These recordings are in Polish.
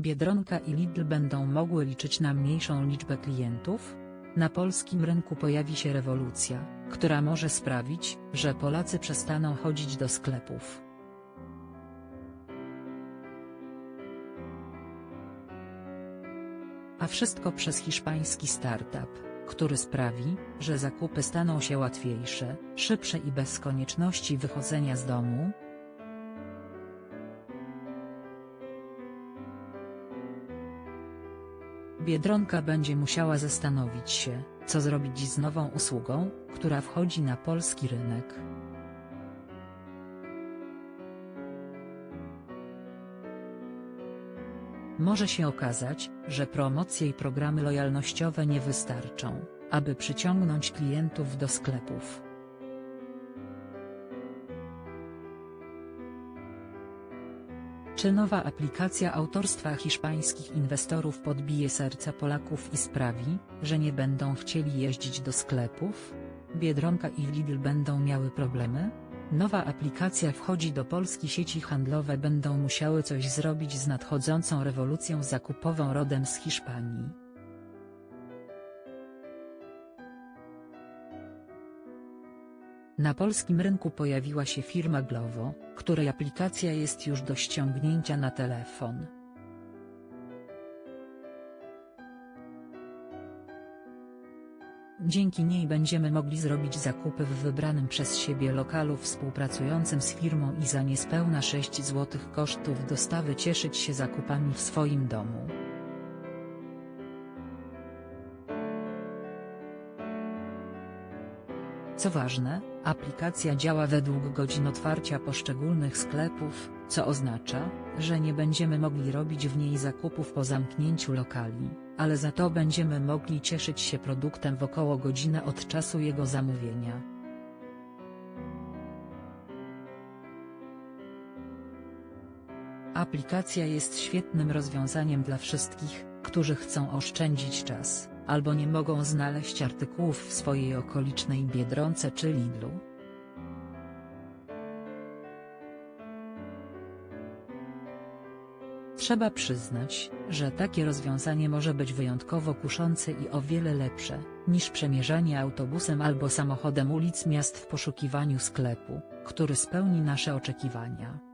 Biedronka i Lidl będą mogły liczyć na mniejszą liczbę klientów? Na polskim rynku pojawi się rewolucja, która może sprawić, że Polacy przestaną chodzić do sklepów. A wszystko przez hiszpański startup, który sprawi, że zakupy staną się łatwiejsze, szybsze i bez konieczności wychodzenia z domu, Biedronka będzie musiała zastanowić się, co zrobić z nową usługą, która wchodzi na polski rynek. Może się okazać, że promocje i programy lojalnościowe nie wystarczą, aby przyciągnąć klientów do sklepów. Czy nowa aplikacja autorstwa hiszpańskich inwestorów podbije serca Polaków i sprawi, że nie będą chcieli jeździć do sklepów? Biedronka i Lidl będą miały problemy? Nowa aplikacja wchodzi do Polski sieci handlowe będą musiały coś zrobić z nadchodzącą rewolucją zakupową rodem z Hiszpanii. Na polskim rynku pojawiła się firma Glovo, której aplikacja jest już do ściągnięcia na telefon. Dzięki niej będziemy mogli zrobić zakupy w wybranym przez siebie lokalu współpracującym z firmą i za niespełna 6 zł kosztów dostawy cieszyć się zakupami w swoim domu. Co ważne, aplikacja działa według godzin otwarcia poszczególnych sklepów, co oznacza, że nie będziemy mogli robić w niej zakupów po zamknięciu lokali, ale za to będziemy mogli cieszyć się produktem w około godzinę od czasu jego zamówienia. Aplikacja jest świetnym rozwiązaniem dla wszystkich, którzy chcą oszczędzić czas, albo nie mogą znaleźć artykułów w swojej okolicznej Biedronce czy Lidlu. Trzeba przyznać, że takie rozwiązanie może być wyjątkowo kuszące i o wiele lepsze, niż przemierzanie autobusem albo samochodem ulic miast w poszukiwaniu sklepu, który spełni nasze oczekiwania.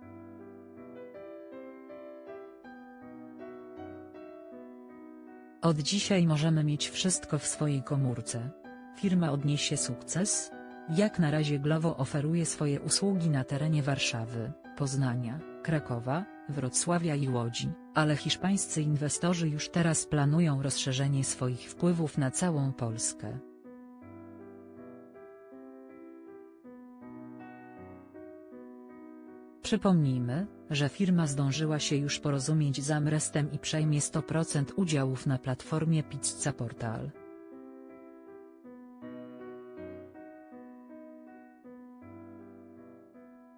Od dzisiaj możemy mieć wszystko w swojej komórce. Firma odniesie sukces? Jak na razie Glovo oferuje swoje usługi na terenie Warszawy, Poznania, Krakowa, Wrocławia i Łodzi, ale hiszpańscy inwestorzy już teraz planują rozszerzenie swoich wpływów na całą Polskę. Przypomnijmy, że firma zdążyła się już porozumieć z Amrestem i przejmie 100% udziałów na platformie Pizza Portal.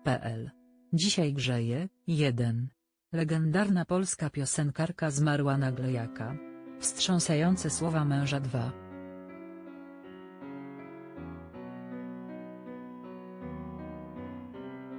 PL. Dzisiaj grzeje, 1. Legendarna polska piosenkarka zmarła nagle jaka. Wstrząsające słowa męża 2.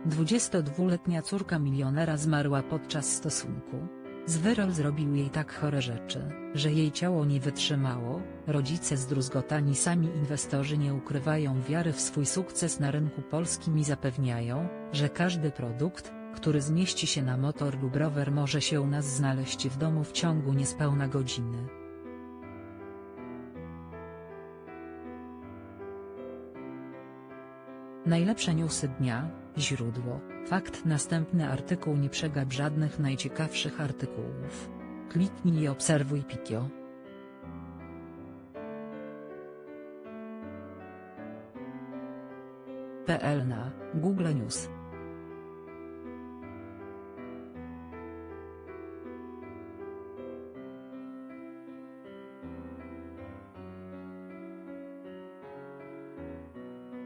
Dwudziestodwuletnia córka milionera zmarła podczas stosunku. Zwyrol zrobił jej tak chore rzeczy, że jej ciało nie wytrzymało, rodzice zdruzgotani sami inwestorzy nie ukrywają wiary w swój sukces na rynku polskim i zapewniają, że każdy produkt, który zmieści się na motor lub rower może się u nas znaleźć w domu w ciągu niespełna godziny. Najlepsze newsy dnia, źródło, fakt następny artykuł nie przegap żadnych najciekawszych artykułów. Kliknij i obserwuj Pikio. PL na Google News